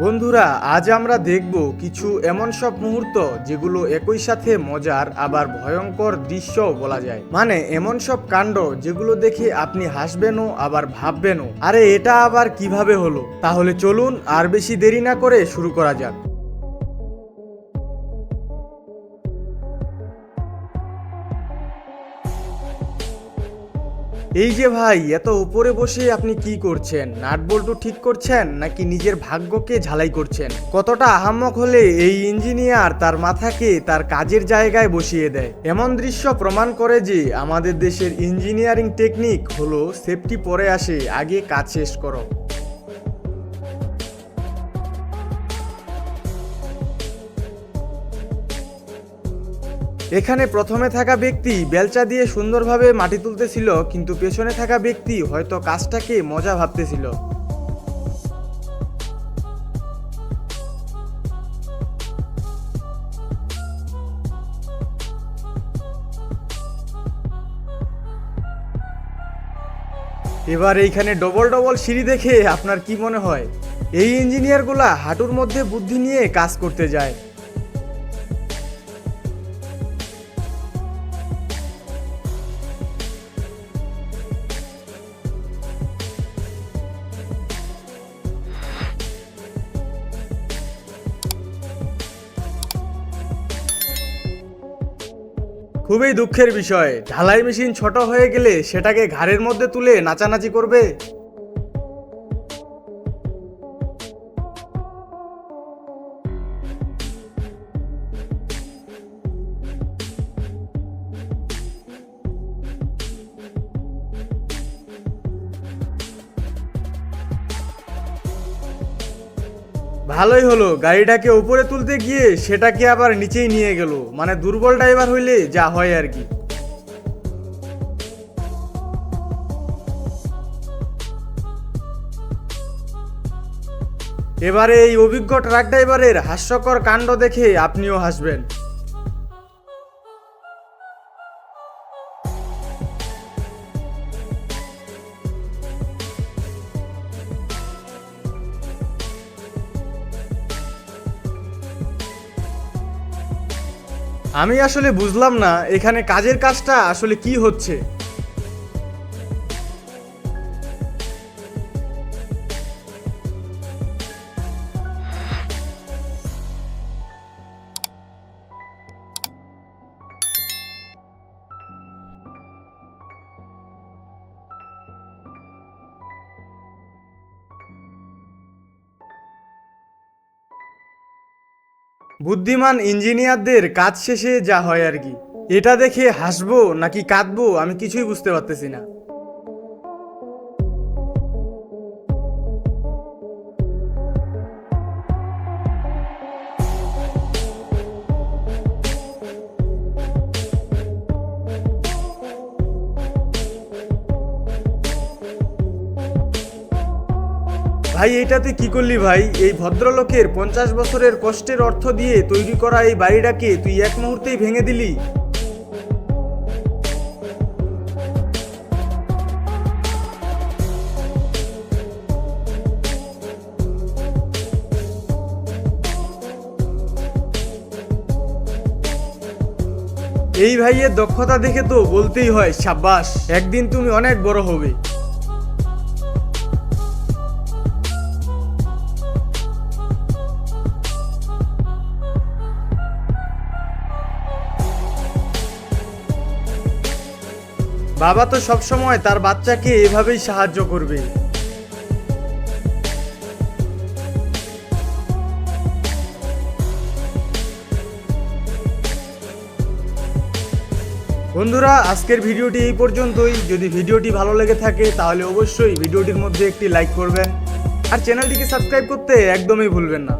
বন্ধুরা, আজ আমরা দেখব কিছু এমন সব মুহূর্ত যেগুলো একই সাথে মজার, আবার ভয়ঙ্কর দৃশ্য বলা যায়। মানে এমন সব কাণ্ড যেগুলো দেখে আপনি হাসবেনও, আবার ভাববেনও। আরে, এটা আবার কীভাবে হলো? তাহলে চলুন আর বেশি দেরি না করে শুরু করা যাক। এই যে ভাই, এত উপরে বসে আপনি কি করছেন? নাট বল্টু ঠিক করছেন নাকি নিজের ভাগ্যকে ঝালাই করছেন? কতটা আহাম্মক হলে এই ইঞ্জিনিয়ার তার মাথাকে তার কাজের জায়গায় বসিয়ে দেয়। এমন দৃশ্য প্রমাণ করে যে আমাদের দেশের ইঞ্জিনিয়ারিং টেকনিক হলো সেফটি পরে আসে, আগে কাজ শেষ করো। এখানে প্রথমে থাকা ব্যক্তি বেলচা দিয়ে সুন্দরভাবে মাটি তুলতেছিল, কিন্তু পেছনে থাকা ব্যক্তি হয়তো কাজটাকে মজা ভাবতেছিল। এবার এইখানে ডবল ডবল সিঁড়ি দেখে আপনার কি মনে হয়? এই ইঞ্জিনিয়ারগুলা হাঁটুর মধ্যে বুদ্ধি নিয়ে কাজ করতে যায়। খুবই দুঃখের বিষয়। ঢালাই মেশিন ছোট হয়ে গেলে সেটাকে ঘাড়ের মধ্যে তুলে নাচানাচি করবে? ভালোই হলো, গাড়িটাকে উপরে তুলতে গিয়ে সেটাকে আবার নিচেই নিয়ে গেল। মানে দুর্বল ড্রাইভার হইলে যা হয় আর কি। এবারে এই অভিজ্ঞ ট্রাক ড্রাইভারের হাস্যকর কাণ্ড দেখে আপনিও হাসবেন। আমি আসলে বুঝলাম না এখানে কাজের কাজটা আসলে কি হচ্ছে। বুদ্ধিমান ইঞ্জিনিয়ারদের কাজ শেষে যা হয় আর কি। এটা দেখে হাসবো নাকি কাঁদবো আমি কিছুই বুঝতে পারতেছি না। ভাই এটাতে কি করলি ভাই? এই ভদ্রলোকের পঞ্চাশ বছরের কষ্টের অর্থ দিয়ে তৈরি করা এই বাড়িটাকে তুই এক মুহূর্তেই ভেঙে দিলি। এই ভাইয়ের দক্ষতা দেখে তো বলতেই হয়, সাব্বাস, একদিন তুমি অনেক বড় হবে। বাবা তো সবসময় তার বাচ্চাকে এভাবেই সাহায্য করবে। বন্ধুরা, আজকের ভিডিওটি এই পর্যন্তই। যদি ভিডিওটি ভালো লেগে থাকে, তাহলে অবশ্যই ভিডিওটির মধ্যে একটি লাইক করবেন। আর চ্যানেলটিকে সাবস্ক্রাইব করতে একদমই ভুলবেন না।